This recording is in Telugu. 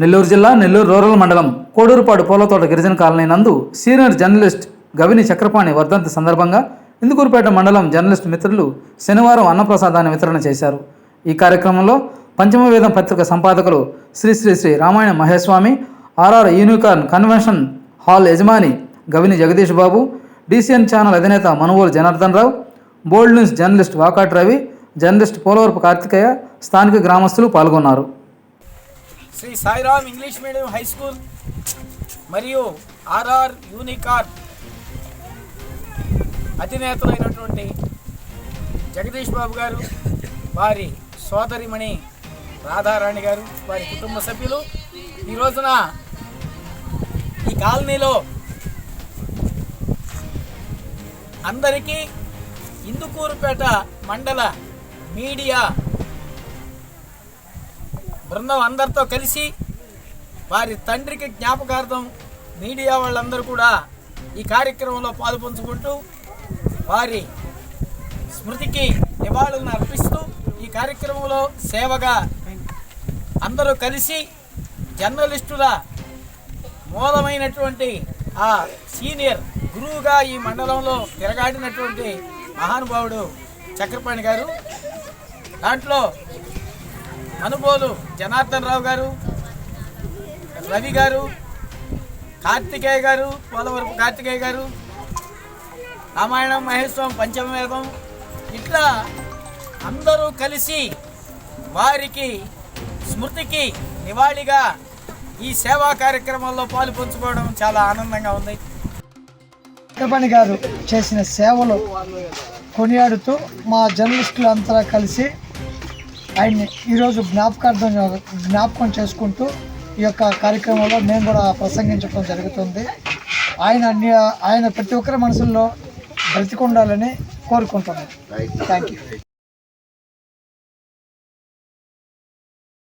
నెల్లూరు జిల్లా నెల్లూరు రూరల్ మండలం కోడూరుపాడు పూలతోట గిరిజన కాలనీ నందు సీనియర్ జర్నలిస్ట్ గవిని చక్రపాణి వర్ధంతి సందర్భంగా ఇందుకూరుపేట మండలం జర్నలిస్ట్ మిత్రులు శనివారం అన్నప్రసాదాన్ని వితరణ చేశారు. ఈ కార్యక్రమంలో పంచమవేదం పత్రిక సంపాదకులు Shri Shri Shri Ramayana Maheswami RR Unicorn convention hall యజమాని గవిని జగదీష్ బాబు డీసీఎన్ ఛానల్ అధినేత Manuvolu Janardhan Rao bold news journalist Vakat Ravi journalist Polavarapu Karthikeya స్థానిక గ్రామస్తులు పాల్గొన్నారు. Shri Sairam English medium high school మరియు ఆర్ఆర్ యూనికార్ అధినేతలైనటువంటి జగదీష్ బాబు గారు వారి సోదరిమణి రాధారాణి గారు వారి కుటుంబ సభ్యులు. ఈ రోజున ఈ కాలనీలో అందరికీ ఇందుకూరుపేట మండల మీడియా బృందం అందరితో కలిసి వారి తండ్రికి జ్ఞాపకార్థం మీడియా వాళ్ళందరూ కూడా ఈ కార్యక్రమంలో పాలుపంచుకుంటూ వారి స్మృతికి నివాళులను అర్పిస్తూ ఈ కార్యక్రమంలో సేవగా అందరూ కలిసి జర్నలిస్టుల మూలమైనటువంటి ఆ సీనియర్ గురువుగా ఈ మండలంలో తిరగాడినటువంటి మహానుభావుడు చక్రపాణి గారు. దాంట్లో అనుబోలు జనార్దన్ రావు గారు రవి గారు కార్తికేయ గారు పోలవరపు కార్తికేయ గారు రామాయణం మహేశ్వరం పంచమవేదం ఇట్లా అందరూ కలిసి వారికి స్మృతికి నివాళిగా ఈ సేవా కార్యక్రమంలో పాలు పంచుకోవడం చాలా ఆనందంగా ఉంది. పెద్దపని గారు చేసిన సేవలు కొనియాడుతూ మా జర్నలిస్టులు అంతా కలిసి ఆయన్ని ఈరోజు జ్ఞాపకార్థం జ్ఞాపకం చేసుకుంటూ ఈ యొక్క కార్యక్రమంలో మేము కూడా ప్రసంగించడం జరుగుతుంది. ఆయన అన్ని ఆయన ప్రతి ఒక్కరి మనసుల్లో బ్రతికుండాలని కోరుకుంటున్నాను థ్యాంక్ యూ